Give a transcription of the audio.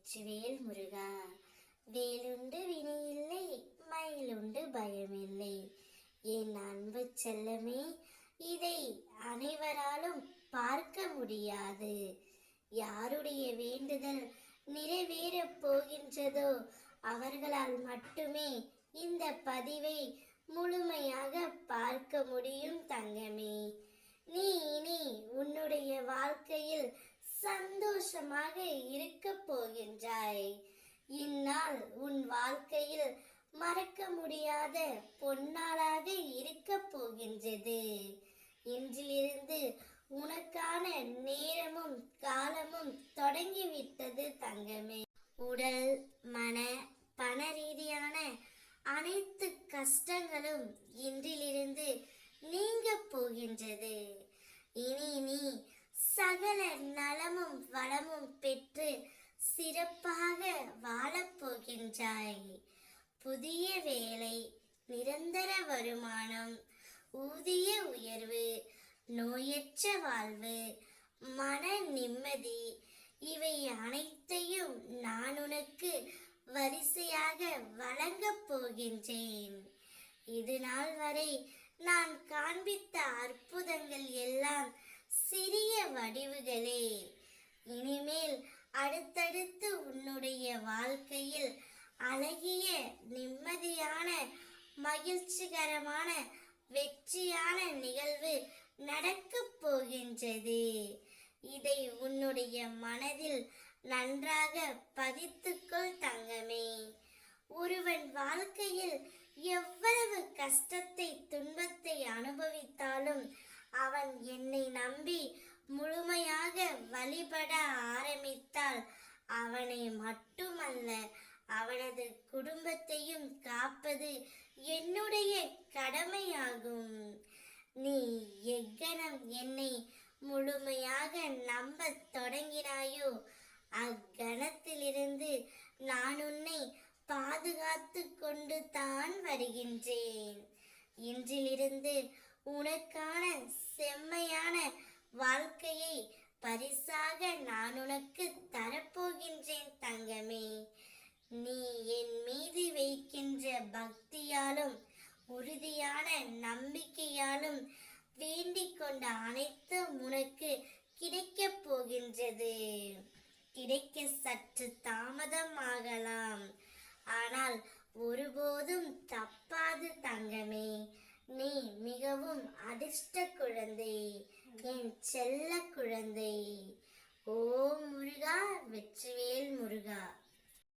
வெற்றிவேல் முருகா. வேலுண்டு வினையில்லை மயிலுண்டு பயமில்லை. என் அன்பு செல்லமே இதை அனைவராலும் பார்க்க முடியாது. யாருடைய வேண்டுதல் நிறைவேறப் போகின்றதோ அவர்களால் மட்டுமே இந்த பதிவை முழுமையாக பார்க்க முடியும் தங்கமே. நீ இனி உன்னுடைய வாழ்க்கையில் சந்தோஷமாக இருக்க போகின்றாய். இந்நாள் உன் வாழ்க்கையில் மறக்க முடியாத பொன்னாளாக இருக்க போகின்றது. இன்றிலிருந்து உனக்கான நேரமும் காலமும் தொடங்கிவிட்டது தங்கமே. உடல் மன பண ரீதியான அனைத்து கஷ்டங்களும் இன்றிலிருந்து நீங்க போகின்றது. இனி நீ சகல நலமும் வளமும் பெற்று சிறப்பாக வாழப்போகின்றாய் புதிய வேலை நிரந்தர வருமானம் ஊதிய உயர்வு நோயற்ற வாழ்வு மன நிம்மதி இவை அனைத்தையும் நான் உனக்கு வரிசையாக வழங்கப் போகின்றேன். இது நாள் வரை நான் காண்பித்த அற்புதங்கள் எல்லாம் சிறிய வடிவுகளே. இனிமேல் அடுத்தடுத்து உன்னுடைய வாழ்க்கையில் அழகிய நிம்மதியான மகிழ்ச்சிகரமான வெற்றியான நிகழ்வு நடக்கப் போகின்றது. இதை உன்னுடைய மனதில் நன்றாக பதித்துக்கொள் தங்கமே. ஒருவன் வாழ்க்கையில் எவ்வளவு கஷ்டத்தை துன்பத்தை அனுபவித்தாலும் அவன் என்னை நம்பி முழுமையாக வழிபட ஆரம்பித்தால் அவனை மட்டுமல்ல அவனது குடும்பத்தையும் காப்பது என்னுடைய கடமையாகும். நீ எக்கணம் என்னை முழுமையாக நம்பத் தொடங்கினாயோ? அக்கணத்திலிருந்து நான் உன்னை பாதுகாத்து கொண்டு தான் வருகின்றேன். இன்றிலிருந்து உனக்கு பரிசாக நான் உனக்கு தரப்போகின்றேன் தங்கமே. நீ என் மீது வைக்கின்ற பக்தியாலும் உறுதியான நம்பிக்கையாலும் வேண்டிக் கொண்ட அனைத்தும் உனக்கு கிடைக்கப் போகின்றது. கிடைக்க சற்று தாமதம் ஆகலாம். ஆனால் ஒருபோதும் தப்பாது தங்கமே. நீ மிகவும் அதிர்ஷ்ட குழந்தை. என் செல்ல குழந்தை. ஓ முருகா வெற்றிவேல் முருகா.